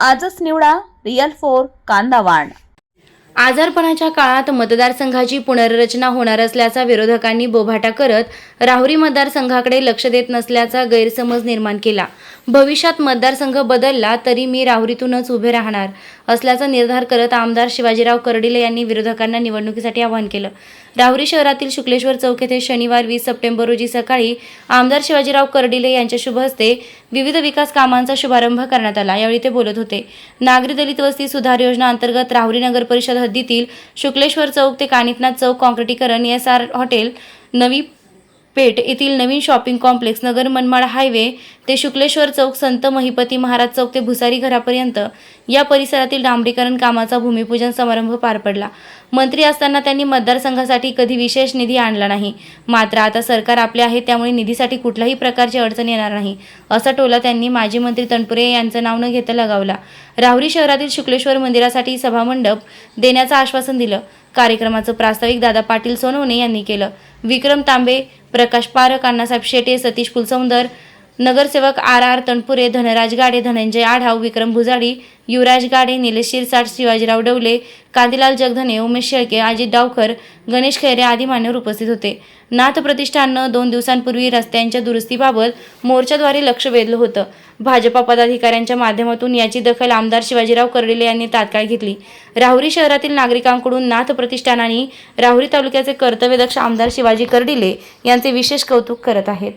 आजच निवडा real four कांदा वाण आजारपणाच्या काळात मतदारसंघाची पुनर्रचना होणार असल्याचा विरोधकांनी बोभाटा करत राहुरी मतदारसंघाकडे लक्ष देत नसल्याचा गैरसमज निर्माण केला. भविष्यात मतदारसंघ बदलला तरी मी राहुरीतूनच उभे राहणार असल्याचा निर्धार करत आमदार शिवाजीराव कर्डिले यांनी विरोधकांना निवडणुकीसाठी आवाहन केलं. राहुरी शहरातील शुक्लेश्वर चौक येथे शनिवार वीस सप्टेंबर रोजी सकाळी आमदार शिवाजीराव कर्डिले यांच्या शुभ हस्ते विविध विकास कामांचा शुभारंभ करण्यात आला. यावेळी ते बोलत होते. नागरी दलित वस्ती सुधार योजना अंतर्गत राहुरी नगर परिषद हद्दीतील शुक्लेश्वर चौक ते कानिफनाथ चौक कॉन्क्रिटीकरण S R hotel Navi Peth येथील नवीन shopping complex Nagar Manmad highway ते शुक्लेश्वर चौक संत महिपती महाराज चौक ते भुसारी घरापर्यंत या परिसरातील डांबरीकरण कामाचा भूमिपूजन समारंभ पार पडला. मंत्री असताना त्यांनी मतदारसंघासाठी कधी विशेष निधी आणला नाही. मात्र आता सरकार आपले आहे त्यामुळे निधीसाठी कुठल्याही प्रकारची अडचण येणार नाही असा टोला त्यांनी माजी मंत्री तनपुरे यांचं नाव न घेता लगावला. राहुरी शहरातील शुक्लेश्वर मंदिरासाठी सभामंडप देण्याचं आश्वासन दिलं. कार्यक्रमाचं प्रास्ताविक दादा पाटील सोनवणे यांनी केलं. विक्रम तांबे प्रकाश पारक अण्णासाहेब शेटे सतीश फुलसौंदर नगरसेवक आर आर तणपुरे धनराज गाडे धनंजय आढाव विक्रम भुजाडी युवराज गाडे निलेश शिरसाट शिवाजीराव डवले कांतीलाल जगधने उमेश शेळके अजित डावकर गणेश खैरे आदी मान्यवर उपस्थित होते. नाथ प्रतिष्ठाननं दोन दिवसांपूर्वी रस्त्यांच्या दुरुस्तीबाबत मोर्चाद्वारे लक्ष वेधलं होतं. भाजपा पदाधिकाऱ्यांच्या माध्यमातून याची दखल आमदार शिवाजीराव कर्डिले यांनी तात्काळ घेतली. राहुरी शहरातील नागरिकांकडून नाथ प्रतिष्ठानाने राहुरी तालुक्याचे कर्तव्यदक्ष आमदार शिवाजी कर्डिले यांचे विशेष कौतुक करत आहेत.